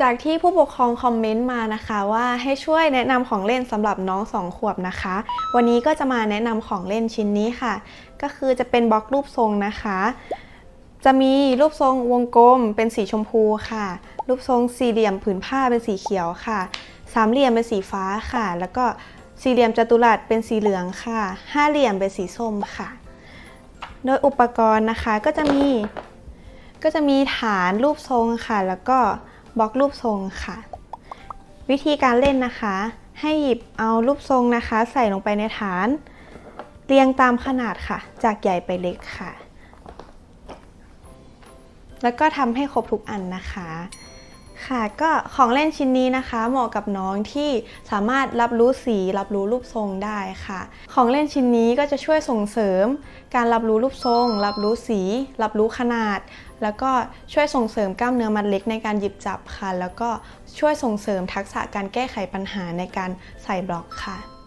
จากที่ผู้ปกครองคอมเมนต์มานะคะ ว่าให้ช่วยแนะนำของเล่นสำหรับน้องสองขวบนะคะ วันนี้ก็จะมาแนะนำของเล่นชิ้นนี้ค่ะ ก็คือจะเป็นบล็อกรูปทรงนะคะ จะมีรูปทรงวงกลมเป็นสีชมพูค่ะ รูปทรงสี่เหลี่ยมผืนผ้าเป็นสีเขียวค่ะ สามเหลี่ยมเป็นสีฟ้าค่ะ แล้วก็สี่เหลี่ยมจัตุรัสเป็นสีเหลืองค่ะ ห้าเหลี่ยมเป็นสีส้มค่ะ โดยอุปกรณ์นะคะก็จะมี ก็จะมีฐานรูปทรงค่ะ แล้วก็ บล็อกรูปทรงค่ะ วิธีการเล่นนะคะ ให้หยิบเอารูปทรงนะคะ ใส่ลงไปในฐาน เรียงตามขนาดค่ะ จากใหญ่ไปเล็กค่ะ แล้วก็ทำให้ครบทุกอันนะคะ ค่ะก็ของเล่นชิ้นนี้นะคะเหมาะกับน้องที่สามารถรับรู้สีรับรู้รูปทรงได้ค่ะ ของเล่นชิ้นนี้ก็จะช่วยส่งเสริม การรับรู้รูปทรง รับรู้สี รับรู้ขนาด แล้วก็ช่วยส่งเสริมกล้ามเนื้อมัดเล็กในการหยิบจับค่ะ แล้วก็ช่วยส่งเสริมทักษะการแก้ไขปัญหาในการใส่บล็อกค่ะ